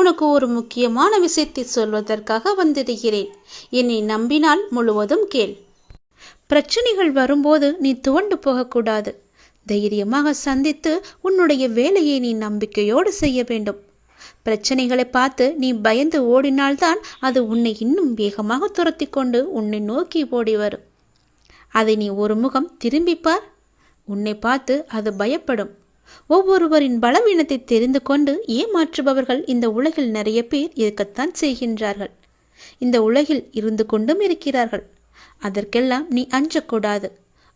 உனக்கு ஒரு முக்கியமான விஷயத்தை சொல்வதற்காக வந்திருக்கிறேன். என்னை நம்பினால் முழுவதும் கேள். பிரச்சனைகள் வரும்போது நீ துவண்டு போகக்கூடாது. தைரியமாக சந்தித்து உன்னுடைய வேலையை நீ நம்பிக்கையோடு செய்ய வேண்டும். பிரச்சனைகளை பார்த்து நீ பயந்து ஓடினால்தான் அது உன்னை இன்னும் வேகமாக துரத்தி கொண்டு உன்னை நோக்கி ஓடி வரும். அதை நீ ஒரு முகம் திரும்பிப் பார். உன்னை பார்த்து அது பயப்படும். ஒவ்வொருவரின் பலவீனத்தை தெரிந்து கொண்டு ஏமாற்றுபவர்கள் இந்த உலகில் நிறைய பேர் இருக்கத்தான் செய்கின்றார்கள். இந்த உலகில் இருந்து கொண்டும் இருக்கிறார்கள். அதற்கெல்லாம் நீ அஞ்சக்கூடாது.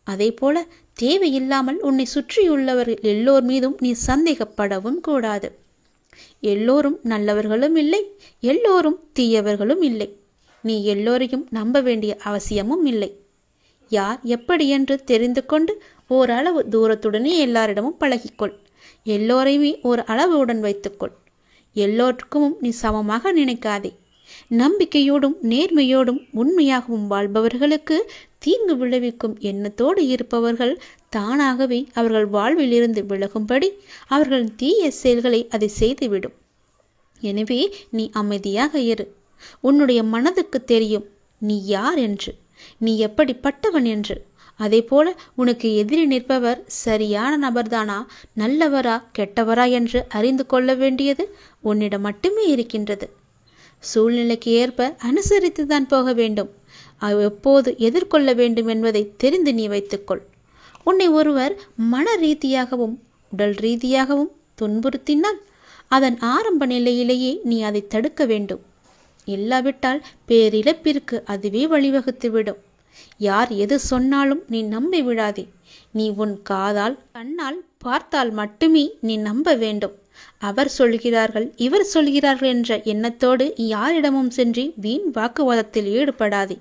அதே போல தேவையில்லாமல் உன்னை சுற்றியுள்ளவர்கள் எல்லோர் மீதும் நீ சந்தேகப்படவும் கூடாது. எல்லோரும் நல்லவர்களும் இல்லை எல்லோரும் தீயவர்களும் இல்லை. நீ எல்லோரையும் நம்ப வேண்டிய அவசியமும் இல்லை. யார் எப்படி என்று தெரிந்து கொண்டு ஓரளவு தூரத்துடனே எல்லாரிடமும் பழகிக்கொள். எல்லோரையுமே ஒரு அளவுடன் வைத்துக்கொள். எல்லோருக்கும் நீ சமமாக நினைக்காதே. நம்பிக்கையோடும் நேர்மையோடும் உண்மையாகவும் வாழ்பவர்களுக்கு தீங்கு விளைவிக்கும் எண்ணத்தோடு இருப்பவர்கள் தானாகவே அவர்கள் வாழ்விலிருந்து விலகும்படி அவர்களின் தீய செயல்களை அதை செய்துவிடும். எனவே நீ அமைதியாக இரு. உன்னுடைய மனதுக்கு தெரியும் நீ யார் என்று. நீ எப்படிப்பட்டவன் என்று. அதேபோல உனக்கு எதிரி நிற்பவர் சரியான நபர்தானா? நல்லவரா கெட்டவரா என்று அறிந்து கொள்ள வேண்டியது உன்னிடம் மட்டுமே இருக்கின்றது. சூழ்நிலைக்கு ஏற்ப அனுசரித்து தான் போக வேண்டும். எப்போது எதிர்கொள்ள வேண்டும் என்பதை தெரிந்து நீ வைத்துக்கொள். உன்னை ஒருவர் மன ரீதியாகவும் உடல் ரீதியாகவும் துன்புறுத்தினால் அதன் ஆரம்ப நிலையிலேயே நீ அதை தடுக்க வேண்டும். இல்லாவிட்டால் பேரிழப்பிற்கு அதுவே வழிவகுத்துவிடும். யார் எது சொன்னாலும் நீ நம்பி விடாதே. நீ உன் காதால் கண்ணால் பார்த்தால் மட்டுமே நீ நம்ப வேண்டும். அவர் சொல்கிறார்கள் இவர் சொல்கிறார்கள் என்ற எண்ணத்தோடு யாரிடமும் சென்று வீண் வாக்குவாதத்தில் ஈடுபடாதே.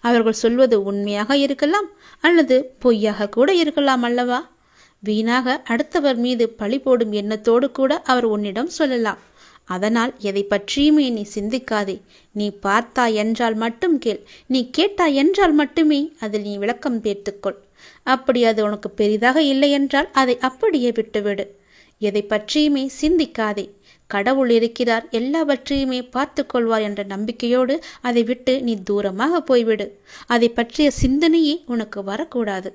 அவர்கள் சொல்வது உண்மையாக இருக்கலாம் அல்லது பொய்யாக கூட இருக்கலாம் அல்லவா? வீணாக அடுத்தவர் மீது பழி போடும் எண்ணத்தோடு கூட அவர் உன்னிடம் சொல்லலாம். அதனால் எதை பற்றியுமே நீ சிந்திக்காதே. நீ பார்த்தா என்றால் மட்டும் கேள். நீ கேட்டா என்றால் மட்டுமே அதில் நீ விளக்கம் பேர்த்துக்கொள் அப்படி அது உனக்கு பெரிதாக இல்லை என்றால் அதை அப்படியே விட்டுவிடு. எதை பற்றியுமே சிந்திக்காதே. கடவுள் இருக்கிறார். எல்லாவற்றையுமே பார்த்து கொள்வார் என்ற நம்பிக்கையோடு அதை விட்டு நீ தூரமாக போய்விடு. அதை பற்றிய சிந்தனையே உனக்கு வரக்கூடாது.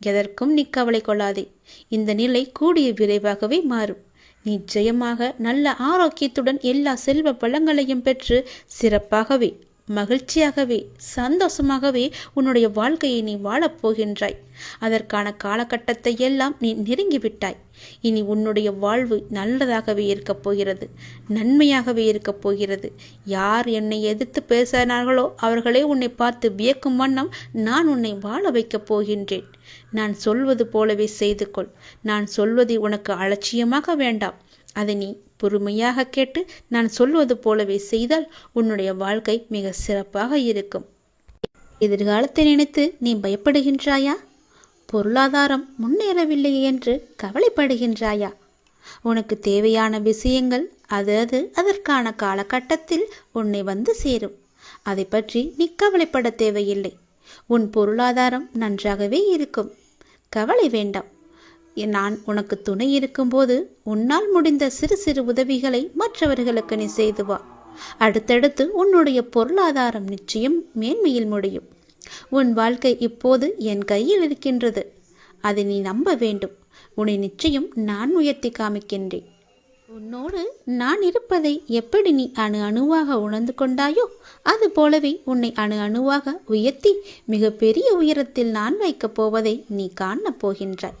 எதற்கும் நீ கவலை கொள்ளாதே. இந்த நிலை கூடிய விரைவாகவே மாறும். நிச்சயமாக நல்ல ஆரோக்கியத்துடன் எல்லா செல்வ பழங்களையும் பெற்று சிறப்பாகவே மகிழ்ச்சியாகவே சந்தோஷமாகவே உன்னுடைய வாழ்க்கையை நீ வாழப் போகின்றாய். அதற்கான காலகட்டத்தை எல்லாம் நீ நெருங்கிவிட்டாய். இனி உன்னுடைய வாழ்வு நல்லதாகவே இருக்கப் போகிறது நன்மையாகவே இருக்கப் போகிறது. யார் என்னை எதிர்த்து பேசினார்களோ அவர்களே உன்னை பார்த்து வியக்கும் வண்ணம் நான் உன்னை வாழ வைக்கப் போகின்றேன். நான் சொல்வது போலவே செய்து கொள். நான் சொல்வதை உனக்கு அலட்சியமாக வேண்டாம். அதை நீ பொறுமையாக கேட்டு நான் சொல்வது போலவே செய்தால் உன்னுடைய வாழ்க்கை மிக சிறப்பாக இருக்கும். எதிர்காலத்தை நினைத்து நீ பயப்படுகின்றாயா? பொருளாதாரம் முன்னேறவில்லை என்று கவலைப்படுகின்றாயா? உனக்கு தேவையான விஷயங்கள் அது அது அதற்கான காலகட்டத்தில் உன்னை வந்து சேரும். அதை பற்றி நீ கவலைப்பட தேவையில்லை. உன் பொருளாதாரம் நன்றாகவே இருக்கும். கவலை வேண்டாம். நான் உனக்கு துணை இருக்கும்போது உன்னால் முடிந்த சிறு சிறு உதவிகளை மற்றவர்களுக்கு நீ செய்து வா. அடுத்தடுத்து உன்னுடைய பொருளாதாரம் நிச்சயம் மேன்மையில் முடியும். உன் வாழ்க்கை இப்போது என் கையில் இருக்கின்றது. அதை நீ நம்ப வேண்டும். உன்னை நிச்சயம் நான் உயர்த்தி காமிக்கின்றேன். உன்னோடு நான் இருப்பதை எப்படி நீ அணு அணுவாக உணர்ந்து கொண்டாயோ அது போலவே உன்னை அணு அணுவாக உயர்த்தி மிகப்பெரிய உயரத்தில் நான் வைக்கப் போவதை நீ காணப் போகின்றாய்.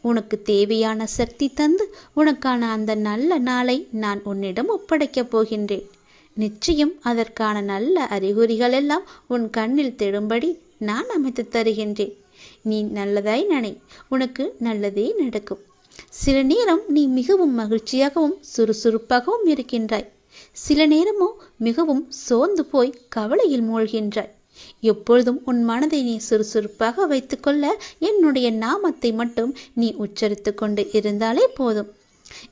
உனக்கு தேவையான சக்தி தந்து உனக்கான அந்த நல்ல நாளை நான் உன்னிடம் ஒப்படைக்கப் போகின்றேன். நிச்சயம் அதற்கான நல்ல அறிகுறிகள் எல்லாம் உன் கண்ணில் தெழும்படி நான் அமைத்து தருகின்றேன். நீ நல்லதாய் நினை உனக்கு நல்லதே நடக்கும். சில நேரம் நீ மிகவும் மகிழ்ச்சியாகவும் சுறுசுறுப்பாகவும் இருக்கின்றாய். சில நேரமோ மிகவும் சோர்ந்து போய் கவலையில் மூழ்கின்றாய். எப்பொழுதும் உன் மனதை நீ சுறுசுறுப்பாக வைத்துக்கொள்ள என்னுடைய நாமத்தை மட்டும் நீ உச்சரித்து கொண்டு இருந்தாலே போதும்.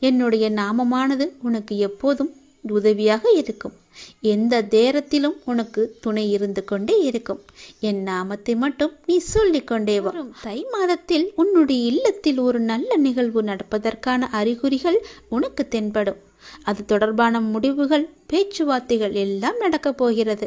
என்னுடைய நாமமானது உனக்கு எப்போதும் உதவியாக இருக்கும். எந்த நேரத்திலும் உனக்கு துணை இருந்து கொண்டே இருக்கும். என் நாமத்தை மட்டும் நீ சொல்லிக்கொண்டே வரும் தை மாதத்தில் உன்னுடைய இல்லத்தில் ஒரு நல்ல நிகழ்வு நடப்பதற்கான அறிகுறிகள் உனக்கு தென்படும். அது தொடர்பான முடிவுகள் பேச்சுவார்த்தைகள் எல்லாம் நடக்கப் போகிறது.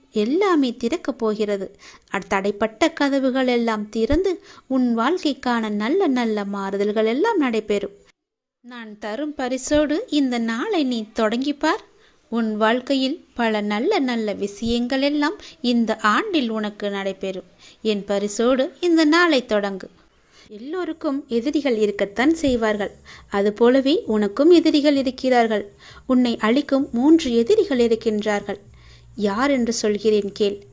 எல்லாமே திறக்கப் போகிறது. தடைப்பட்ட கதவுகள் எல்லாம் திறந்து உன் வாழ்க்கைக்கான நல்ல நல்ல மாறுதல்கள் எல்லாம் நடைபெறும். நான் தரும் பரிசோடு இந்த நாளை நீ தொடங்கிப்பார் உன் வாழ்க்கையில் பல நல்ல நல்ல விஷயங்கள் எல்லாம் இந்த ஆண்டில் உனக்கு நடைபெறும். என் பரிசோடு இந்த நாளை தொடங்கு. எல்லோருக்கும் எதிரிகள் இருக்கத்தான் செய்வார்கள். அதுபோலவே உனக்கும் எதிரிகள் இருக்கிறார்கள். உன்னை அழிக்கும் மூன்று எதிரிகள் இருக்கின்றார்கள். யார் என்று சொல்கிறேன் கேள்.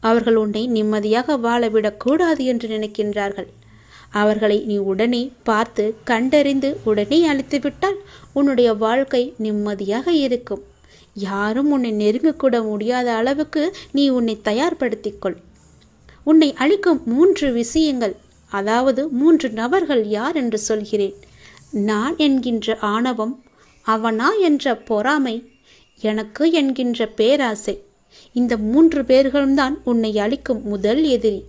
அவர்கள் உன்னை நிம்மதியாக வாழவிடக்கூடாது என்று நினைக்கின்றார்கள். அவர்களை நீ உடனே பார்த்து கண்டறிந்து உடனே அழித்துவிட்டால் உன்னுடைய வாழ்க்கை நிம்மதியாக இருக்கும். யாரும் உன்னை நெருங்கக்கூட முடியாத அளவுக்கு நீ உன்னை தயார்படுத்திக்கொள். உன்னை அழிக்கும் மூன்று விஷயங்கள் அதாவது மூன்று நபர்கள் யார் என்று சொல்கிறேன். நான் என்கின்ற ஆணவம் அவனா என்ற பொறாமை எனக்கு என்கின்ற பேராசை. இந்த மூன்று பேர்களும் தான் உன்னை அழிக்கும் முதல் எதிரி.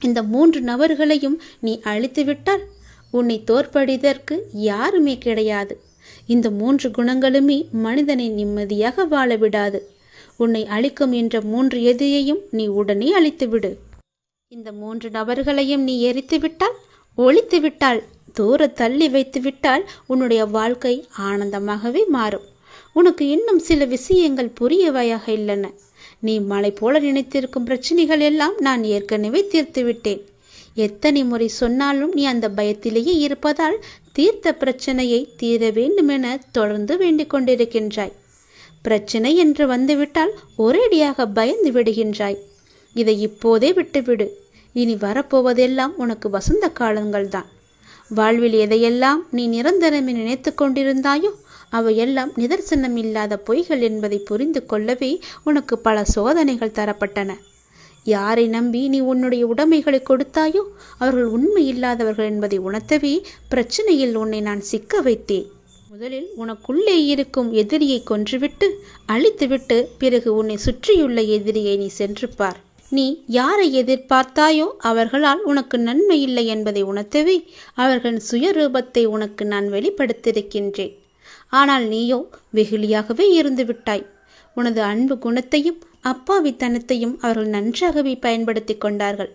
இந்த மூன்று நபர்களையும் நீ அழித்துவிட்டால் உன்னை தோற்படிதற்கு யாருமே கிடையாது. இந்த மூன்று குணங்களுமே மனிதனை நிம்மதியாக வாழ விடாது உன்னை அழிக்கும் என்ற மூன்று எதிரியையும் நீ உடனே அழித்துவிடு. இந்த மூன்று நபர்களையும் நீ எரித்து விட்டால் ஒழித்து விட்டால் தூர தள்ளி வைத்து விட்டால் உன்னுடைய வாழ்க்கை ஆனந்தமாகவே மாறும். உனக்கு இன்னும் சில விஷயங்கள் புரியவையாக இல்லைன நீ மலை போல நினைத்திருக்கும் பிரச்சனைகள் எல்லாம் நான் ஏற்கனவே தீர்த்து விட்டேன் எத்தனை முறை சொன்னாலும் நீ அந்த பயத்திலேயே இருப்பதால் தீர்த்த பிரச்சனையை தீர வேண்டுமென தொடர்ந்து வேண்டிக் கொண்டிருக்கின்றாய். பிரச்சனை என்று வந்துவிட்டால் ஒரேடியாக பயந்து விடுகின்றாய். இதை இப்போதே விட்டுவிடு. இனி வரப்போவதெல்லாம் உனக்கு வசந்த காலங்கள்தான். வாழ்வில் எதையெல்லாம் நீ நிரந்தரமே நினைத்து கொண்டிருந்தாயோ அவையெல்லாம் நிதர்சனம் இல்லாத பொய்கள் என்பதை புரிந்து கொள்ளவே உனக்கு பல சோதனைகள் தரப்பட்டன. யாரை நம்பி நீ உன்னுடைய உடைமைகளை கொடுத்தாயோ அவர்கள் உண்மை இல்லாதவர்கள் என்பதை உணர்த்தவே பிரச்சனையில் உன்னை நான் சிக்க வைத்தேன். முதலில் உனக்குள்ளே இருக்கும் எதிரியை கொன்றுவிட்டு அழித்துவிட்டு பிறகு உன்னை சுற்றியுள்ள எதிரியை நீ சென்று பார். நீ யாரை எதிர்பார்த்தாயோ அவர்களால் உனக்கு நன்மை இல்லை என்பதை உணர்த்தவே அவர்களின் சுயரூபத்தை உனக்கு நான் வெளிப்படுத்தியிருக்கின்றேன். ஆனால் நீயோ வெகுளியாகவே இருந்து விட்டாய் உனது அன்பு குணத்தையும் அப்பாவித்தனத்தையும் அவர்கள் நன்றாகவே பயன்படுத்தி கொண்டார்கள்.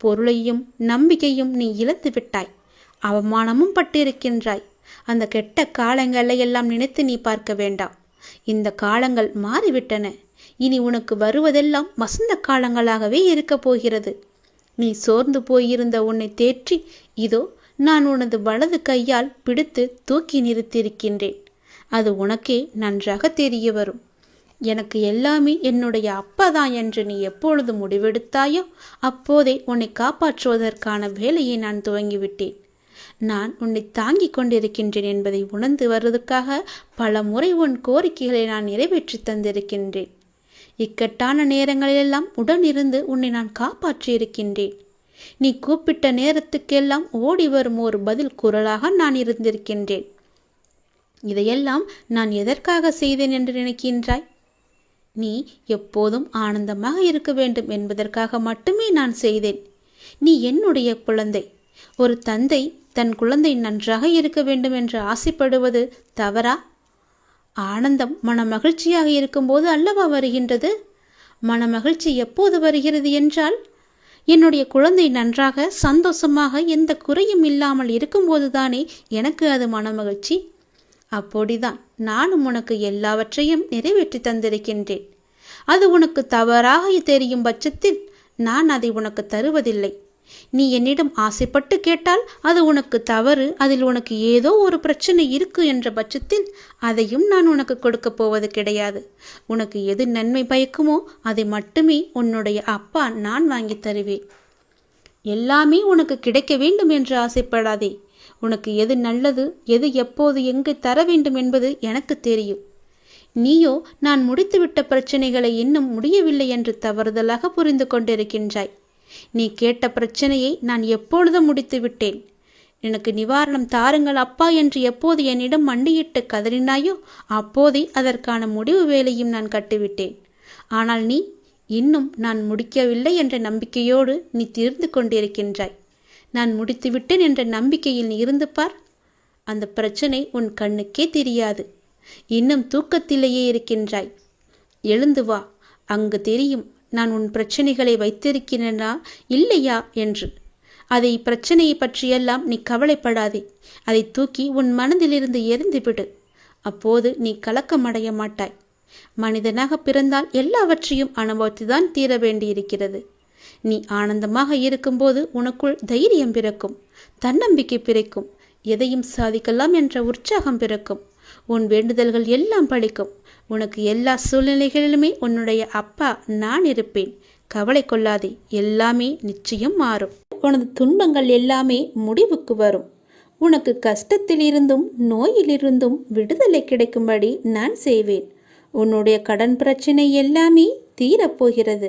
பொருளையும் நம்பிக்கையும் நீ இழந்து விட்டாய். அவமானமும் பட்டிருக்கின்றாய். அந்த கெட்ட காலங்களை எல்லாம் நினைத்து நீ பார்க்க வேண்டாம். இந்த காலங்கள் மாறிவிட்டன. இனி உனக்கு வருவதெல்லாம் வசந்த காலங்களாகவே இருக்கப் போகிறது. நீ சோர்ந்து போயிருந்த உன்னை தேற்றி இதோ நான் உனது வலது கையால் பிடித்து தூக்கி நிறுத்தியிருக்கின்றேன். அது உனக்கே நன்றாக தெரிய வரும். எனக்கு எல்லாமே என்னுடைய அப்பா தான் என்று நீ எப்பொழுது முடிவெடுத்தாயோ அப்போதே உன்னை காப்பாற்றுவதற்கான வேலையை நான் துவங்கிவிட்டேன். நான் உன்னை தாங்கிக் கொண்டிருக்கின்றேன் என்பதை உணர்ந்து வருவதற்காக பல முறை உன் கோரிக்கைகளை நான் நிறைவேற்றி தந்திருக்கின்றேன். இக்கட்டான நேரங்களிலெல்லாம் உடனிருந்து உன்னை நான் காப்பாற்றியிருக்கின்றேன். நீ கூப்பிட்ட நேரத்துக்கெல்லாம் ஓடி வரும் ஒரு பதில் குரலாக நான் இருந்திருக்கின்றேன். இதையெல்லாம் நான் எதற்காக செய்தேன் என்று நினைக்கின்றாய்? நீ எப்போதும் ஆனந்தமாக இருக்க வேண்டும் என்பதற்காக மட்டுமே நான் செய்தேன். நீ என்னுடைய குழந்தை. ஒரு தந்தை தன் குழந்தை நன்றாக இருக்க வேண்டும் என்று ஆசைப்படுவது தவறா? ஆனந்தம் மன மகிழ்ச்சியாக இருக்கும்போது அல்லவா வருகின்றது? மன மகிழ்ச்சி எப்போது வருகிறது என்றால் என்னுடைய குழந்தை நன்றாக சந்தோஷமாக எந்த குறையும் இல்லாமல் இருக்கும்போதுதானே எனக்கு அது மன மகிழ்ச்சி அப்படிதான். நானும் உனக்கு எல்லாவற்றையும் நிறைவேற்றி தந்திருக்கின்றேன். அது உனக்கு தவறாக தெரியும் பட்சத்தில் நான் அதை உனக்கு தருவதில்லை. நீ என்னிடம் ஆசைப்பட்டு கேட்டால் அது உனக்கு தவறு அதில் உனக்கு ஏதோ ஒரு பிரச்சனை இருக்கு என்ற பட்சத்தில் அதையும் நான் உனக்கு கொடுக்க போவது கிடையாது. உனக்கு எது நன்மை பயக்குமோ அதை மட்டுமே உன்னுடைய அப்பா நான் வாங்கி தருவேன். எல்லாமே உனக்கு கிடைக்க வேண்டும் என்று ஆசைப்படாதே. உனக்கு எது நல்லது எது எப்போது எங்கு தர வேண்டும் என்பது எனக்கு தெரியும். நீயோ நான் முடித்துவிட்ட பிரச்சனைகளை இன்னும் முடியவில்லை என்று தவறுதலாக புரிந்து கொண்டிருக்கின்றாய். நீ கேட்ட பிரச்சனையை நான் எப்பொழுதும் முடித்து விட்டேன் எனக்கு நிவாரணம் தாருங்கள் அப்பா என்று எப்போது என்னிடம் மண்டியிட்டு கதறினாயோ அப்போதே அதற்கான முடிவு வேலையும் நான் கட்டிவிட்டேன். ஆனால் நீ இன்னும் நான் முடிக்கவில்லை என்ற நம்பிக்கையோடு நீ தீர்ந்து கொண்டிருக்கின்றாய். நான் முடித்துவிட்டேன் என்ற நம்பிக்கையில் நீ இருந்து பார். அந்த பிரச்சனை உன் கண்ணுக்கே தெரியாது. இன்னும் தூக்கத்திலேயே இருக்கின்றாய். எழுந்து வா. அங்கு தெரியும் நான் உன் பிரச்சனைகளை வைத்திருக்கிறேனா இல்லையா என்று. அதை பிரச்சனையை பற்றியெல்லாம் நீ கவலைப்படாதே. அதை தூக்கி உன் மனதிலிருந்து எரிந்துவிடு அப்போது நீ கலக்கமடைய மாட்டாய். மனிதனாக பிறந்தால் எல்லாவற்றையும் அனுபவித்துதான் தீர வேண்டியிருக்கிறது நீ ஆனந்தமாக இருக்கும்போது உனக்குள் தைரியம் பிறக்கும் தன்னம்பிக்கை பிறக்கும் எதையும் சாதிக்கலாம் என்ற உற்சாகம் பிறக்கும். உன் வேண்டுதல்கள் எல்லாம் பழிக்கும். உனக்கு எல்லா சூழ்நிலைகளிலுமே உன்னுடைய அப்பா நான் இருப்பேன். கவலை கொள்ளாதே எல்லாமே நிச்சயம் மாறும். உனது துன்பங்கள் எல்லாமே முடிவுக்கு வரும். உனக்கு கஷ்டத்திலிருந்தும் நோயிலிருந்தும் விடுதலை கிடைக்கும்படி நான் செய்வேன். உன்னுடைய கடன் பிரச்சனை எல்லாமே தீரப்போகிறது.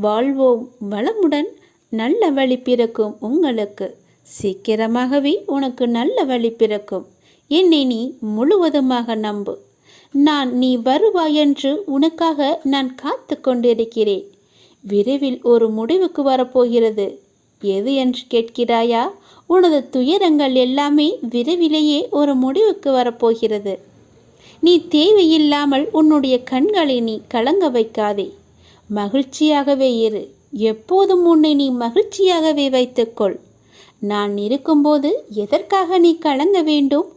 வாழ்வோம் வளமுடன் நல்ல வழி பிறக்கும் உங்களுக்கு. சீக்கிரமாகவே உனக்கு நல்ல வழி பிறக்கும். என்னை நீ முழுவதுமாக நம்பு. நான் நீ வருவாய் என்று உனக்காக நான் காத்து கொண்டிருக்கிறேன். விரைவில் ஒரு முடிவுக்கு வரப்போகிறது. எது என்று கேட்கிறாயா? உனது துயரங்கள் எல்லாமே விரைவிலேயே ஒரு முடிவுக்கு வரப்போகிறது. நீ தேவையில்லாமல் உன்னுடைய கண்களை நீ கலங்க வைக்காதே. மகிழ்ச்சியாகவே இரு. எப்போதும் உன்னை நீ மகிழ்ச்சியாகவே வைத்துக்கொள். நான் இருக்கும்போது எதற்காக நீ கலங்க வேண்டும்?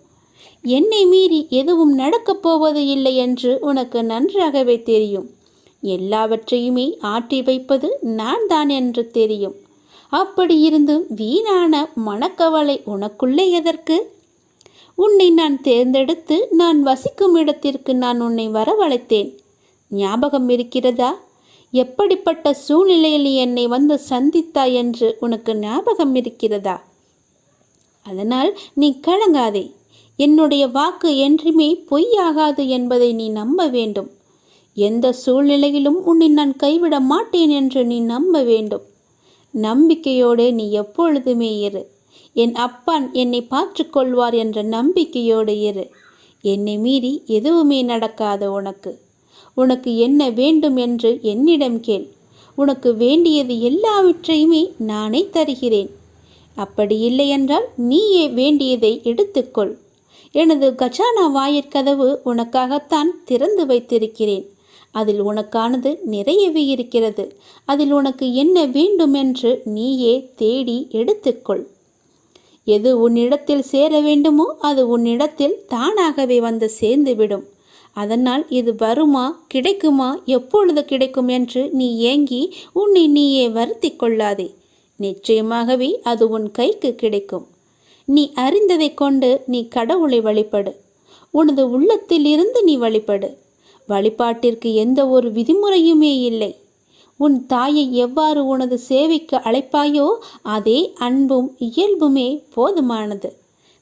என்னை மீறி எதுவும் நடக்கப் போவது இல்லை என்று உனக்கு நன்றாகவே தெரியும். எல்லாவற்றையுமே ஆட்டி வைப்பது நான் தான் என்று தெரியும். அப்படி இருந்தும் வீணான மனக்கவலை உனக்குள்ளே எதற்கு? உன்னை நான் தேர்ந்தெடுத்து நான் வசிக்கும் இடத்திற்கு நான் உன்னை வரவழைத்தேன். ஞாபகம் இருக்கிறதா? எப்படிப்பட்ட சூழ்நிலையில் என்னை வந்து சந்தித்தாய் என்று உனக்கு ஞாபகம் இருக்கிறதா? அதனால் நீ கலங்காதே. என்னுடைய வாக்கு என்றுமே பொய்யாகாது என்பதை நீ நம்ப வேண்டும். எந்த சூழ்நிலையிலும் உன்னை நான் கைவிட மாட்டேன் என்று நீ நம்ப வேண்டும். நம்பிக்கையோடு நீ எப்பொழுதுமே இரு. என் அப்பான் என்னை பார்த்துக்கொள்வார் என்ற நம்பிக்கையோடு இரு. என்னை மீறி எதுவுமே நடக்காது உனக்கு. உனக்கு என்ன வேண்டும் என்று என்னிடம் கேள். உனக்கு வேண்டியது எல்லாவற்றையுமே நானே தருகிறேன். அப்படி இல்லை என்றால் நீயே வேண்டியதை எடுத்துக்கொள். எனது கஜானா வாயிற்கதவு உனக்காகத்தான் திறந்து வைத்திருக்கிறேன். அதில் உனக்கானது நிறையவே இருக்கிறது. அதில் உனக்கு என்ன வேண்டும் என்று நீயே தேடி எடுத்துக்கொள். எது உன்னிடத்தில் சேர வேண்டுமோ அது உன்னிடத்தில் தானாகவே வந்து சேர்ந்துவிடும். அதனால் இது வருமா கிடைக்குமா எப்பொழுது கிடைக்கும் என்று நீ ஏங்கி உன்னை நீயே வருத்தி கொள்ளாதே. நிச்சயமாகவே அது உன் கைக்கு கிடைக்கும். நீ அறிந்ததை கொண்டு நீ கடவுளை வழிபடு. உனது உள்ளத்தில் இருந்து நீ வழிபடு. வழிபாட்டிற்கு எந்த ஒரு விதிமுறையுமே இல்லை. உன் தாயை எவ்வாறு உனது சேவைக்கு அழைப்பாயோ அதே அன்பும் இயல்புமே போதுமானது.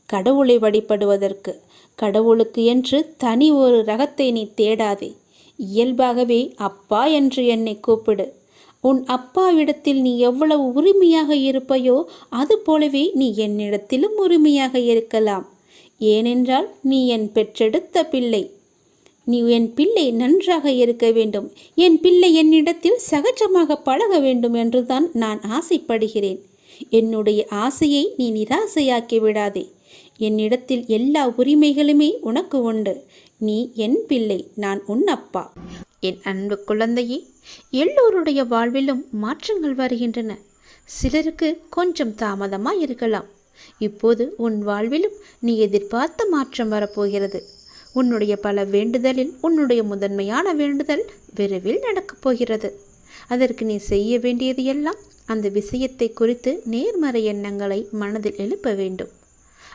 கடவுளை வழிபடுவதற்கு கடவுளுக்கு என்று தனி ஒரு ரகத்தை நீ தேடாதே. இயல்பாகவே அப்பா என்று என்னை கூப்பிடு. உன் அப்பாவிடத்தில் நீ எவ்வளவு உரிமையாக இருப்பையோ அது போலவே நீ என்னிடத்திலும் உரிமையாக இருக்கலாம். ஏனென்றால் நீ என் பெற்றெடுத்த பிள்ளை. நீ என் பிள்ளை நன்றாக இருக்க வேண்டும். என் பிள்ளை என்னிடத்தில் சகஜமாக பழக வேண்டும் என்றுதான் நான் ஆசைப்படுகிறேன். என்னுடைய ஆசையை நீ நிராசையாக்கி விடாதே. என்னிடத்தில் எல்லா உரிமைகளுமே உனக்கு உண்டு. நீ என் பிள்ளை நான் உன் அப்பா. என் அன்பு குழந்தையே எல்லோருடைய வாழ்விலும் மாற்றங்கள் வருகின்றன. சிலருக்கு கொஞ்சம் தாமதமாக இருக்கலாம் இப்போது உன் வாழ்விலும் நீ எதிர்பார்த்த மாற்றம் வரப்போகிறது. உன்னுடைய பல வேண்டுதலில் உன்னுடைய முதன்மையான வேண்டுதல் விரைவில் நடக்கப் போகிறது. அதற்கு நீ செய்ய வேண்டியது எல்லாம் அந்த விஷயத்தை குறித்து நேர்மறை எண்ணங்களை மனதில் எழுப்ப வேண்டும்.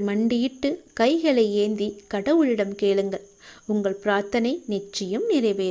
மண்டியிட்டு கைகளை ஏந்தி கடவுளிடம் கேளுங்கள். உங்கள் பிரார்த்தனை நிச்சயம் நிறைவேறும்.